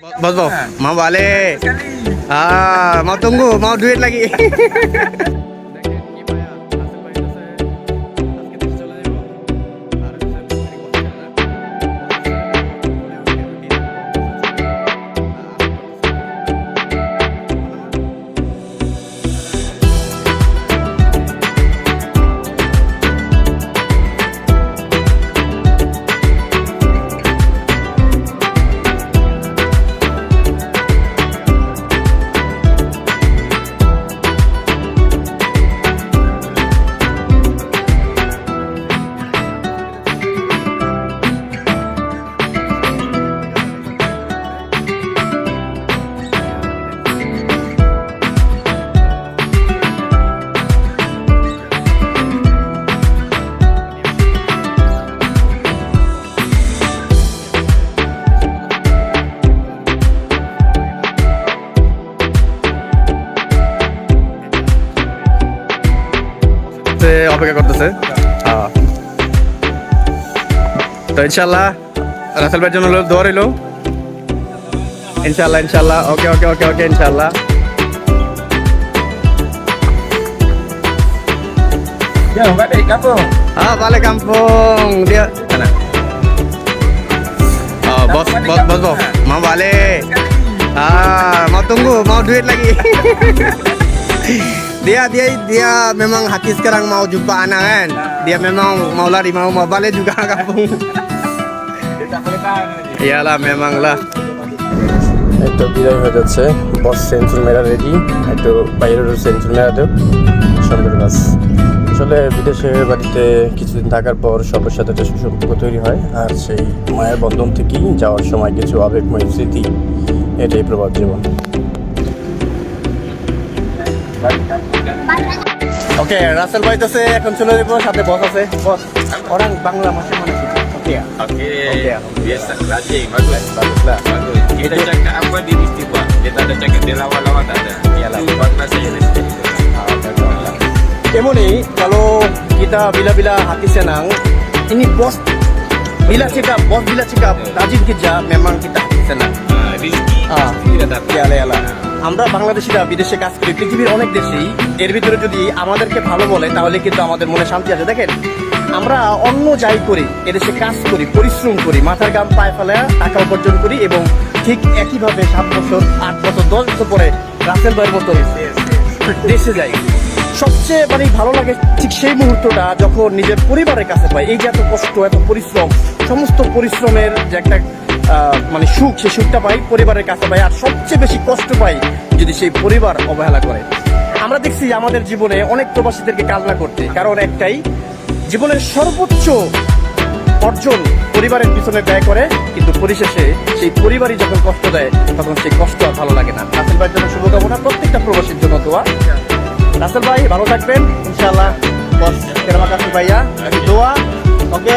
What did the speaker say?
Bos bos, mau balik. Ah, mau tunggu, mau duit lagi. সে অপেক্ষা করতেছে হ্যাঁ। তো ইনশাল্লাহ রাসেল ভাইয়ের জন্য দোয়া রইল ইনশাল্লাহ ইনশাল্লাহ ওকে ওকে ওকে ওকে ইনশাল্লাহ Ya, balik kampung. Ah, balik kampung. Dia sana. Oh, bos, bos, bos, bos. Mau balik. Ah, mau tunggu, mau duit lagi. Dia dia dia memang hati sekarang mau jumpa anak kan. Dia memang mau lari, mau mau balik juga kampung. Iyalah memang lah. এই বিদায় হয়ে যাচ্ছে বস সেঞ্চুর মেরা ready একটু বাইরের মেরা দেব সুন্দর বাস আসলে বিদেশের বাড়িতে কিছুদিন থাকার পর সবার সাথে একটা সুসম্পর্ক তৈরি হয় আর সেই মায়ের বন্ধন থেকেই যাওয়ার সময় কিছু আবেগময় স্মৃতি এটাই প্রভাব জীবন ওকে রাসেল ভাই আছে এখন চলে যাব সাথে বস আছে বস orang Bangla masih mana sih? Oke ya. Okey. Okey. Biasa. Rajin. Bagus. Bagus lah. Bagus. Kita cakap apa dia mesti buat. Dia tak ada cakap dia lawan-lawan tak ada. Iyalah. Itu bangla saya mesti. Emoni kalau kita bila-bila hati senang, ini bos bila cakap, bos bila cakap rajin kerja memang kita hati senang. আমরা বাংলাদেশিরা বিদেশে কাজ করি, পৃথিবীর অনেক দেশেই। এর ভিতরে যদি আমাদেরকে ভালো বলে, তাহলে কিন্তু আমাদের মনে শান্তি আছে। দেখেন, আমরা অন্য যাই করি, এদেশে কাজ করি, পরিশ্রম করি, মাথার গাম পায়ে ফেলে টাকা উপার্জন করি এবং ঠিক একইভাবে সাত বছর, আট বছর, দশ বছর পরে রাসেল ভাইয়ের মতো দেশে যাই। সবচেয়ে মানে ভালো লাগে ঠিক সেই মুহূর্তটা যখন নিজের পরিবারের কাছে পাই। এই যে এত কষ্ট, এত পরিশ্রম, সমস্ত পরিশ্রমের যে একটা মানে সুখ সেই সুখটা পাই, পরিবারের কাছে পাই, আর সবচেয়ে বেশি কষ্ট পাই যদি সেই পরিবার অবহেলা করে। আমরা দেখছি আমাদের জীবনে অনেক প্রবাসীদেরকে কালনা করতে কারণ একটাই, জীবনের সর্বোচ্চ অর্জন পরিবারের পিছনে ব্যয় করে, কিন্তু পরিশেষে সেই পরিবারই যখন কষ্ট দেয়, তখন সেই কষ্ট আর ভালো লাগে না। রাসেল ভাইয়ের জন্য শুভকামনা, প্রত্যেকটা প্রবাসীর জন্য দোয়া। রাসেল ভাই, ভালো থাকবেন, ইনশাআল্লাহ। বস ভাইয়া দোয়া। ওকে